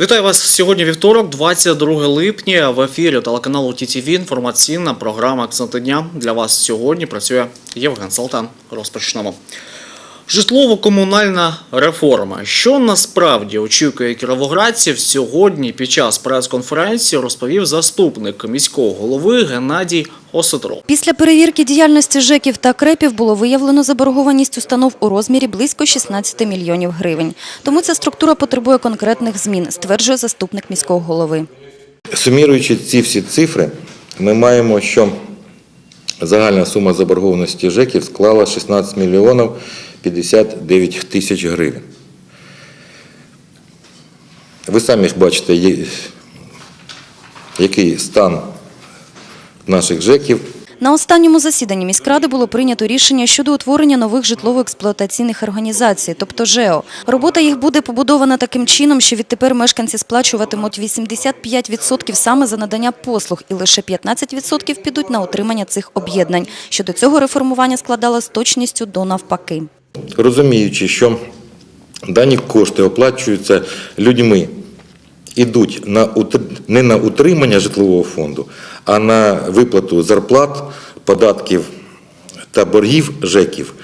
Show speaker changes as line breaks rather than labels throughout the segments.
Вітаю вас сьогодні вівторок, 22 липня. В ефірі телеканалу ТТВ інформаційна програма «Акценти дня». Для вас сьогодні працює Євген Салтан. Розпочнемо. Житлово-комунальна реформа. Що насправді очікує кіровоградців сьогодні під час прес-конференції розповів заступник міського голови Геннадій Осетров.
Після перевірки діяльності ЖЕКів та КРЕПів було виявлено заборгованість установ у розмірі близько 16 мільйонів гривень. Тому ця структура потребує конкретних змін, стверджує заступник міського голови.
Суміруючи ці всі цифри, ми маємо, що загальна сума заборгованості ЖЕКів склала 16 мільйонів 59 тисяч гривень. Ви самі бачите, який стан наших ЖЕКів.
На останньому засіданні міськради було прийнято рішення щодо утворення нових житлово-експлуатаційних організацій, тобто ЖЕО. Робота їх буде побудована таким чином, що відтепер мешканці сплачуватимуть 85% саме за надання послуг, і лише 15% підуть на утримання цих об'єднань. Щодо цього реформування складало з точністю до навпаки.
Розуміючи, що дані кошти оплачуються людьми, ідуть на, не на утримання житлового фонду, а на виплату зарплат, податків та боргів ЖЕКів,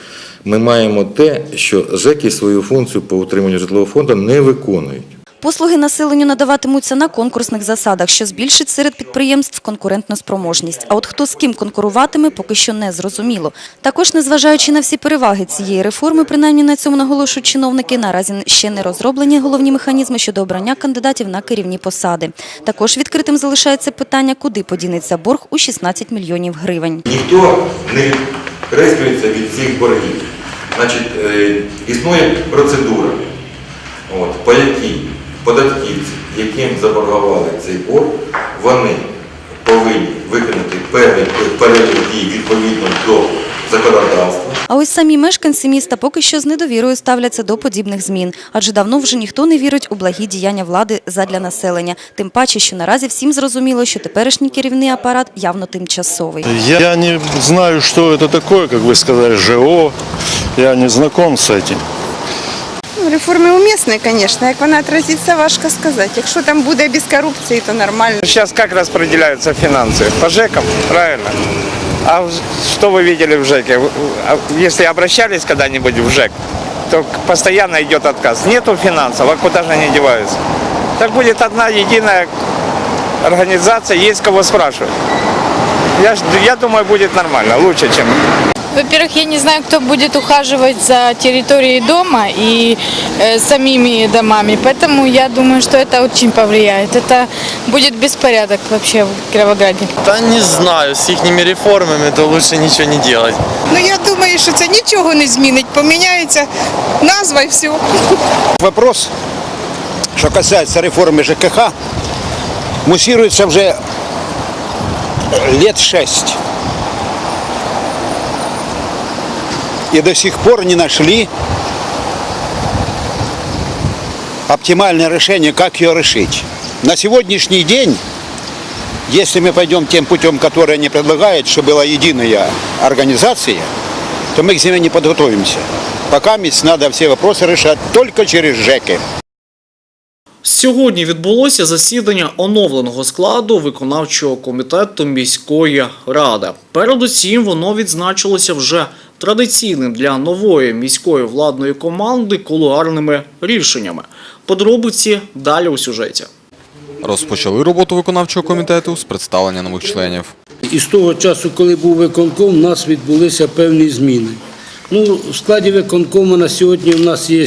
ми маємо те, що ЖЕКи свою функцію по утриманню житлового фонду не виконують.
Послуги населенню надаватимуться на конкурсних засадах, що збільшить серед підприємств конкурентну спроможність. А от хто з ким конкуруватиме, поки що не зрозуміло. Також, незважаючи на всі переваги цієї реформи, принаймні на цьому наголошують чиновники, наразі ще не розроблені головні механізми щодо обрання кандидатів на керівні посади. Також відкритим залишається питання, куди подінеться борг у 16 мільйонів гривень.
Ніхто не відкреслюється від цих боргів. Значить, е, існує процедура, от, по якій податківці, яким заборгували цей борг, вони повинні виконати певний перелік дій відповідно до законодавства.
А ось самі мешканці міста поки що з недовірою ставляться до подібних змін, адже давно вже ніхто не вірить у благі діяння влади задля населення. Тим паче, що наразі всім зрозуміло, що теперішній керівний апарат явно тимчасовий.
Я, я не знаю, что это такое, как вы сказали, ЖО. Я не знаком с этим.
Ну, Реформи умісні, звісно. Як вона отразиться, важко сказати. Якщо там буде без корупції, то нормально.
Сейчас как распределяются финансы? По ЖЭКам, правильно? А в- что вы видели в ЖЭКе? Вы- а Если обращались когда-нибудь в ЖЭК, то к- постоянно идет отказ. Нету финансов, а куда же они деваются? Так будет одна единая организация, есть кого спрашивать. Я, ж- я думаю, будет нормально, лучше, чем
Во-первых, я не знаю, кто будет ухаживать за территорией дома и э, самими домами, поэтому я думаю, что это очень повлияет. Это будет беспорядок вообще в Кировограде.
Та не знаю, з їхніми реформами то лучше нічого не делать.
Ну я думаю, що це нічого не змінить. Поміняється назва і все.
Вопрос, что касается реформы ЖКХ, муссируется уже лет шесть. И до сих пор не нашли оптимальное решение, как ее решить. На сегодняшний день, если мы пойдем тем путем, который они предлагают, что была единая организация, то мы к зиме не подготовимся. Пока ведь надо все вопросы решать только через ЖЭКи.
Сьогодні відбулося засідання оновленого складу виконавчого комітету міської ради. Передусім, воно відзначилося вже традиційним для нової міської владної команди кулуарними рішеннями. Подробиці далі у сюжеті.
Розпочали роботу виконавчого комітету з представлення нових членів.
І з того часу, коли був виконком, у нас відбулися певні зміни. Ну, в складі виконкому на сьогодні у нас є,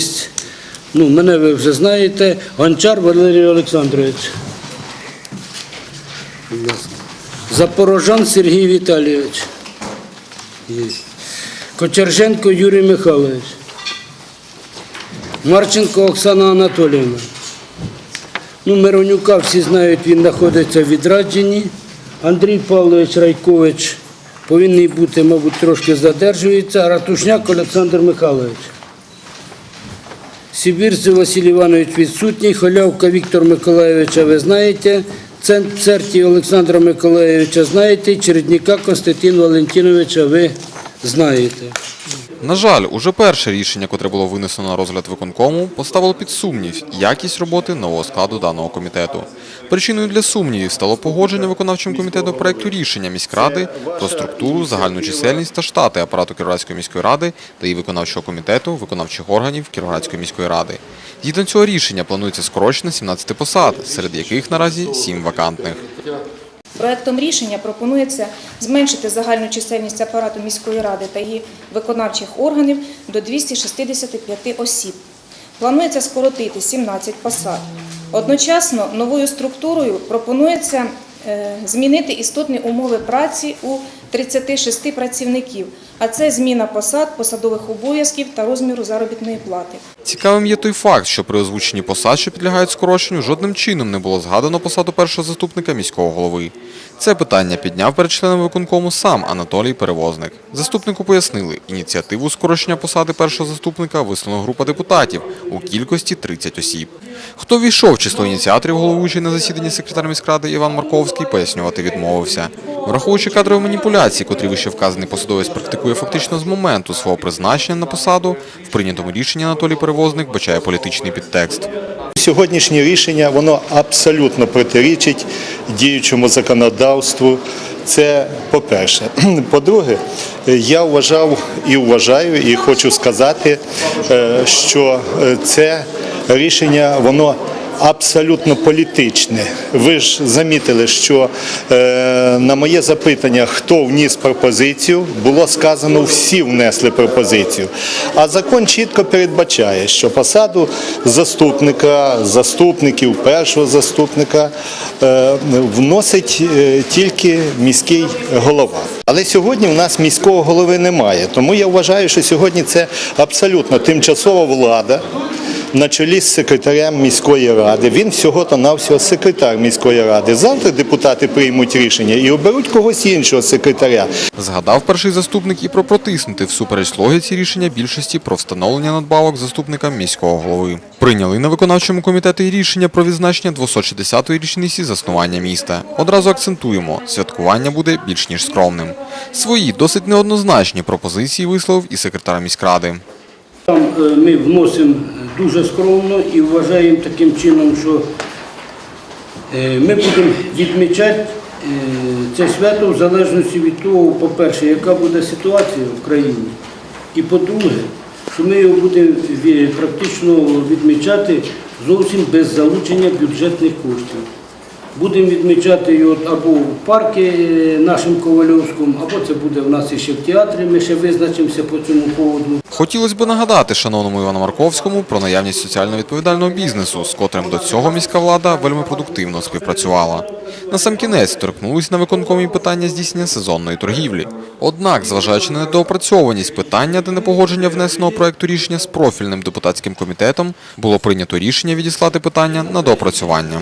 ну, мене ви вже знаєте, Гончар Валерій Олександрович. Запорожан Сергій Віталійович. Є. Кочерженко Юрій Михайлович. Марченко Оксана Анатоліївна. Ну, Миронюка всі знають, він знаходиться в відрадженні. Андрій Павлович Райкович повинен бути, мабуть, трошки задержується, Ратушняк Олександр Михайлович. Сибірцев Василь Іванович відсутній, Холявка Віктор Миколайовича ви знаєте, Цент- Церті Олександра Миколайовича знаєте, Чередніка Константин Валентиновича ви знаєте.
На жаль, уже перше рішення, котре було винесено на розгляд виконкому, поставило під сумнів якість роботи нового складу даного комітету. Причиною для сумнівів стало погодження виконавчим комітету проекту рішення міськради про структуру, загальну чисельність та штати апарату Кіровоградської міської ради та її виконавчого комітету, виконавчих органів Кіровоградської міської ради. Згідно цього рішення планується скорочення 17 посад, серед яких наразі 7 вакантних.
Проектом рішення пропонується зменшити загальну чисельність апарату міської ради та її виконавчих органів до 265 осіб. Планується скоротити 17 посад. Одночасно новою структурою пропонується е, змінити істотні умови праці у 36 працівників, а це зміна посад, посадових обов'язків та розміру заробітної плати.
Цікавим є той факт, що при озвученні посад, що підлягають скороченню, жодним чином не було згадано посаду першого заступника міського голови. Це питання підняв перед членами виконкому сам Анатолій Перевозник. Заступнику пояснили, ініціативу скорочення посади першого заступника висунула група депутатів у кількості 30 осіб. Хто війшов в число ініціаторів головуючий на засіданні секретар міськради Іван Марковський, пояснювати відмовився. Враховуючи кадрові маніпуляції, котрі вище вказаний посадовець практикує фактично з моменту свого призначення на посаду, в прийнятому рішенні Анатолій Перевозник бачає політичний підтекст.
Сьогоднішнє рішення воно абсолютно протирічить діючому законодавству. Це по-перше. По-друге, я вважав і вважаю, і хочу сказати, е, що е, це рішення воно абсолютно політичне. Ви ж замітили, що е, на моє запитання, хто вніс пропозицію, було сказано, всі внесли пропозицію. А закон чітко передбачає, що посаду заступника, заступників, першого заступника е, вносить е, тільки міський голова. Але сьогодні в нас міського голови немає. Тому я вважаю, що сьогодні це абсолютно тимчасова влада на чолі з секретарем міської ради. Він всього-то навсього секретар міської ради. Завтра депутати приймуть рішення і оберуть когось іншого секретаря.
Згадав перший заступник і про протиснути всупереч логіці рішення більшості про встановлення надбавок заступникам міського голови. Прийняли на виконавчому комітеті рішення про відзначення 260-ї річниці заснування міста. Одразу акцентуємо, святкування буде більш ніж скромним. Свої досить неоднозначні пропозиції висловив і секретар міськради.
Там е, ми вносимо дуже скромно і вважаємо таким чином, що е, ми будемо відмічати е, це свято в залежності від того, по-перше, яка буде ситуація в країні, і по-друге, що ми його будемо практично відмічати зовсім без залучення бюджетних коштів. Будемо відмічати його або в парку нашим Ковальовському, або це буде в нас ще в театрі, ми ще визначимося по цьому поводу.
Хотілося б нагадати шановному Івану Марковському про наявність соціально відповідального бізнесу, з котрим до цього міська влада вельми продуктивно співпрацювала. На сам кінець торкнулись на виконкомі питання здійснення сезонної торгівлі. Однак, зважаючи на недоопрацьованість питання та непогодження внесеного проекту рішення з профільним депутатським комітетом, було прийнято рішення відіслати питання на доопрацювання.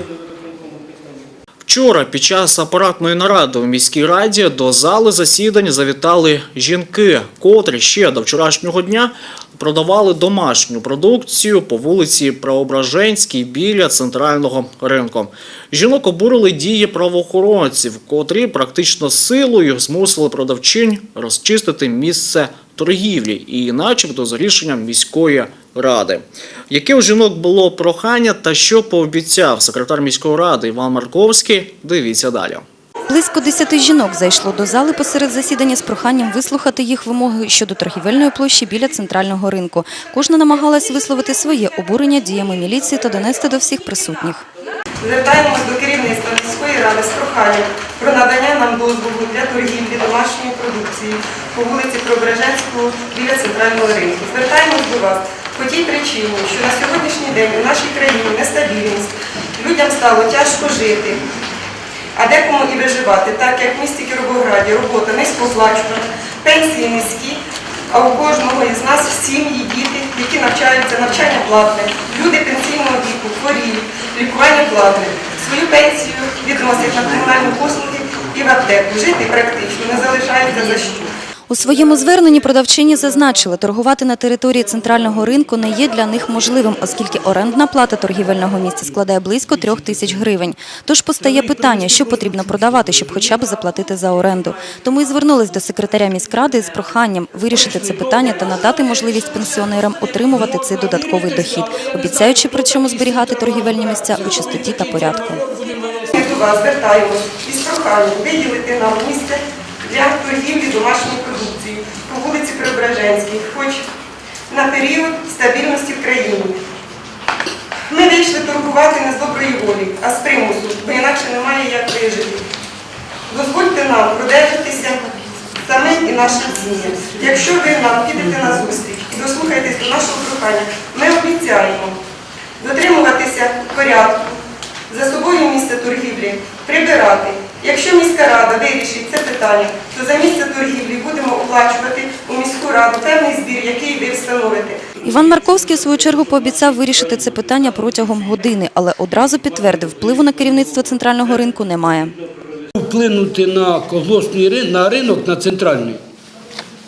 Вчора під час апаратної наради у міській раді до зали засідань завітали жінки, котрі ще до вчорашнього дня продавали домашню продукцію по вулиці Преображенській біля центрального ринку. Жінок обурили дії правоохоронців, котрі практично силою змусили продавчинь розчистити місце торгівлі і, начебто, за рішенням міської ради. Яке у жінок було прохання та що пообіцяв секретар міської ради Іван Марковський? Дивіться далі.
Близько десяти жінок зайшло до зали посеред засідання з проханням вислухати їх вимоги щодо торгівельної площі біля центрального ринку. Кожна намагалась висловити своє обурення діями міліції та донести до всіх присутніх.
Звертаємось до керівництва міської ради з проханням про надання нам дозволу для торгівлі домашньої продукції по вулиці Преображенського біля центрального ринку. Звертаємось до вас по тій причині, що на сьогоднішній день у нашій країні нестабільність, людям стало тяжко жити, а декому і виживати, так як в місті Кіровограді робота низькооплачувана, пенсії низькі, а у кожного із нас сім'ї, діти, які навчаються, навчання платне, люди пенсійного віку, хворіють, лікування платне. Свою пенсію відносять на комунальні послуги і в аптеку. Жити практично не залишається за що.
У своєму зверненні продавчині зазначили, торгувати на території центрального ринку не є для них можливим, оскільки орендна плата торгівельного місця складає близько трьох тисяч гривень. Тож постає питання, що потрібно продавати, щоб хоча б заплатити за оренду. Тому і звернулись до секретаря міськради з проханням вирішити це питання та надати можливість пенсіонерам отримувати цей додатковий дохід, обіцяючи при цьому зберігати торгівельні місця у чистоті та порядку.
Звертаємось із проханням виділити нам місце для торгівлі домашньою продукцією по вулиці Преображенській, хоч на період стабільності в країні. Ми вийшли торгувати не з доброї волі, а з примусу, бо інакше немає як вижити. Дозвольте нам продержатися самим і нашим сім'ям. Якщо ви нам підете на зустріч і дослухаєтесь до нашого прохання, ми обіцяємо дотримуватися порядку, за собою місце торгівлі прибирати. Якщо міська рада вирішить це питання, то за місце торгівлі будемо оплачувати у міську раду певний збір, який ви встановите.
Іван Марковський у свою чергу пообіцяв вирішити це питання протягом години, але одразу підтвердив, впливу на керівництво центрального ринку немає.
Вплинути на колгоспний ринок, на ринок, на центральний.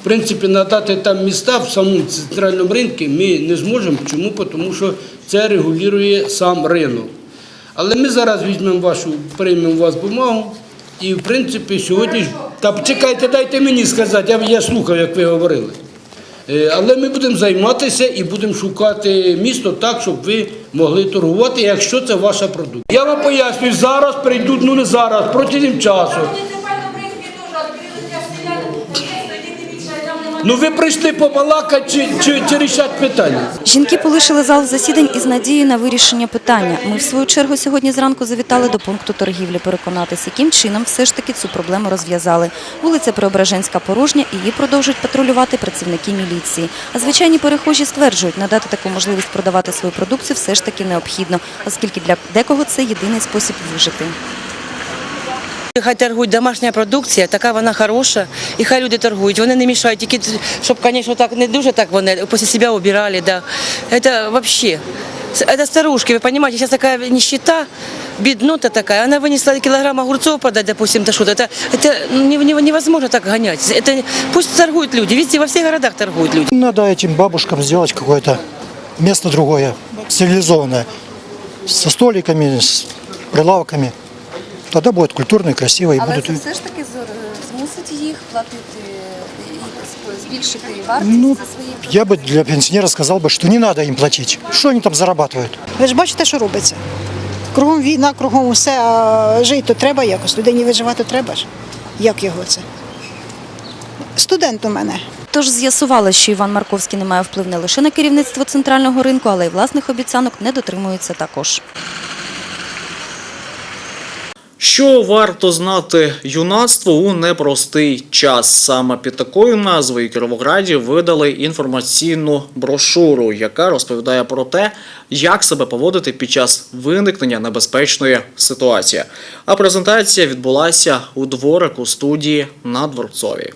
В принципі, надати там міста в самому центральному ринку ми не зможемо. Чому? Тому що це регулює сам ринок. Але ми зараз візьмемо вашу, приймемо у вас бумагу. І, в принципі, сьогодні ж. Та чекайте, дайте мені сказати, я, я слухав, як ви говорили. Е, Але ми будемо займатися і будемо шукати місто так, щоб ви могли торгувати, якщо це ваша продукція. Я вам пояснюю, зараз прийдуть, ну не зараз, протягом часу. Ну ви прийшли побалакати чи, чи, чи рішати питання.
Жінки полишили зал засідань із надією на вирішення питання. Ми, в свою чергу, сьогодні зранку завітали до пункту торгівлі переконатися, яким чином все ж таки цю проблему розв'язали. Вулиця Преображенська порожня і її продовжують патрулювати працівники міліції. А звичайні перехожі стверджують, надати таку можливість продавати свою продукцію все ж таки необхідно, оскільки для декого це єдиний спосіб вижити.
Хай торгують домашня продукція, така вона хороша, і хай люди торгують. Вони не мішають, тільки щоб, звісно, так не дуже так вони після себе убирали. Да. Це взагалі. Это старушки, вы понимаете, сейчас такая нищета, беднота такая. Она вынесла килограмм огурцов подать, допустим, да что-то. Это, это не- не- невозможно так гонять. Это, пусть торгуют люди, везде, во всех городах торгуют люди.
Надо этим бабушкам сделать какое-то место другое, цивилизованное, со столиками, с прилавками. Тогда будет культурно и красиво, и будут...
все ж таки змусить їх платити і збільшити
Ну, я бы для пенсионера сказал бы, что не надо им платить. Что они там зарабатывают?
Ви ж бачите, що робиться. Кругом війна, кругом усе, а жити то треба якось. Людині виживати треба ж. Як його це? Студент у мене.
Тож з'ясували, що Іван Марковський не має вплив не лише на керівництво центрального ринку, але й власних обіцянок не дотримується також.
Що варто знати юнацтву у непростий час? Саме під такою назвою Кіровограді видали інформаційну брошуру, яка розповідає про те, як себе поводити під час виникнення небезпечної ситуації. А презентація відбулася у дворику студії на Дворцовій.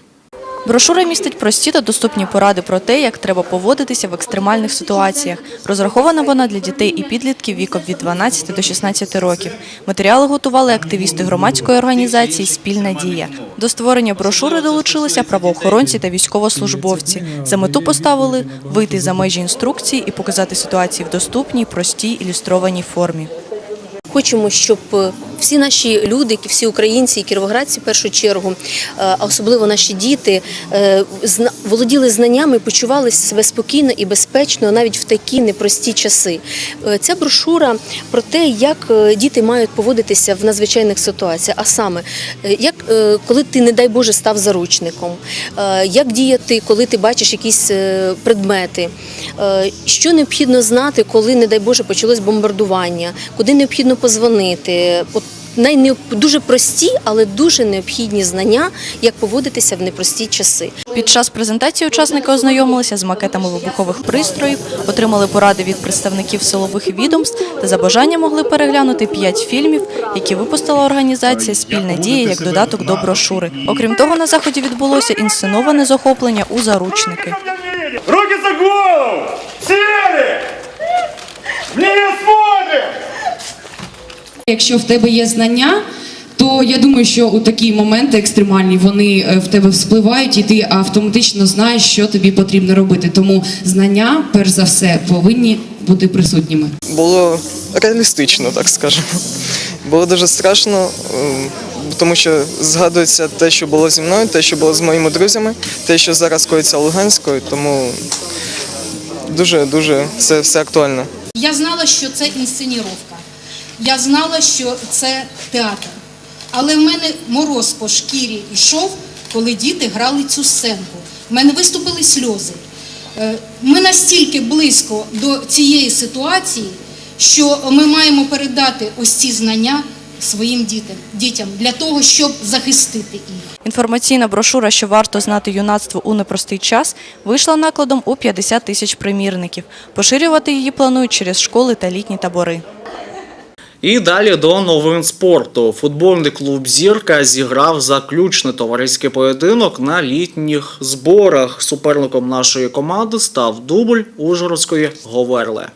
Брошура містить прості та доступні поради про те, як треба поводитися в екстремальних ситуаціях. Розрахована вона для дітей і підлітків віком від 12 до 16 років. Матеріали готували активісти громадської організації Спільна дія. До створення брошури долучилися правоохоронці та військовослужбовці. За мету поставили вийти за межі інструкції і показати ситуації в доступній, простій ілюстрованій формі.
Хочемо, щоб е, всі наші люди, всі українці і кіровоградці в першу чергу, е, а особливо наші діти, е, володіли знаннями, почувалися себе спокійно і безпечно навіть в такі непрості часи. Ця брошура про те, як діти мають поводитися в надзвичайних ситуаціях, а саме, як коли ти, не дай Боже, став заручником, як діяти, коли ти бачиш якісь предмети, що необхідно знати, коли, не дай Боже, почалось бомбардування, куди необхідно позвонити. От найнеоб... дуже прості, але дуже необхідні знання, як поводитися в непрості часи.
Під час презентації учасники ознайомилися з макетами вибухових пристроїв, отримали поради від представників силових відомств та за бажанням могли переглянути п'ять фільмів, які випустила організація Спільна дія як додаток до брошури. Окрім того, на заході відбулося інсценоване захоплення у заручники.
Руки за голову! Не смотрим!
Якщо в тебе є знання, то я думаю, що у такі моменти екстремальні вони е, в тебе вспливають, і ти автоматично знаєш, що тобі потрібно робити. Тому знання, перш за все, повинні бути присутніми.
Було реалістично, так скажемо. Було дуже страшно, ем, тому що згадується те, що було зі мною, те, що було з моїми друзями, те, що зараз коїться Луганською, тому дуже дуже це все актуально.
Я знала, що це інсценіровка. Я знала, що це театр. Але в мене мороз по шкірі йшов, коли діти грали цю сценку. В мене виступили сльози. Е, Ми настільки близько до цієї ситуації, що ми маємо передати ось ці знання своїм дітям, дітям для того, щоб захистити їх.
Інформаційна брошура, що варто знати юнацтво у непростий час, вийшла накладом у 50 тисяч примірників. Поширювати її планують через школи та літні табори.
І далі до новин спорту. Футбольний клуб Зірка зіграв заключний товариський поєдинок на літніх зборах. Суперником нашої команди став дубль Ужгородської Говерли.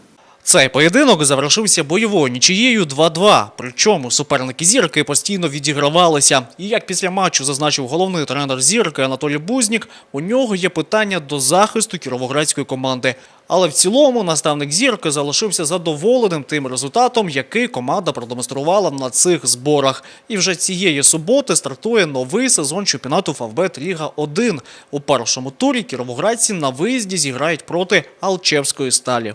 Цей поєдинок завершився бойовою нічиєю 2-2. Причому суперники зірки постійно відігравалися. І як після матчу зазначив головний тренер зірки Анатолій Бузнік, у нього є питання до захисту кіровоградської команди. Але в цілому наставник зірки залишився задоволеним тим результатом, який команда продемонструвала на цих зборах. І вже цієї суботи стартує новий сезон чемпіонату Фавбет Ліга 1. У першому турі кіровоградці на виїзді зіграють проти Алчевської сталі.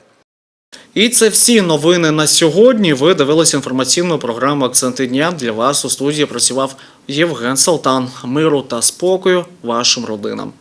І це всі новини на сьогодні. Ви дивилися інформаційну програму Акценти дня. Для вас у студії працював Євген Салтан. Миру та спокою вашим родинам.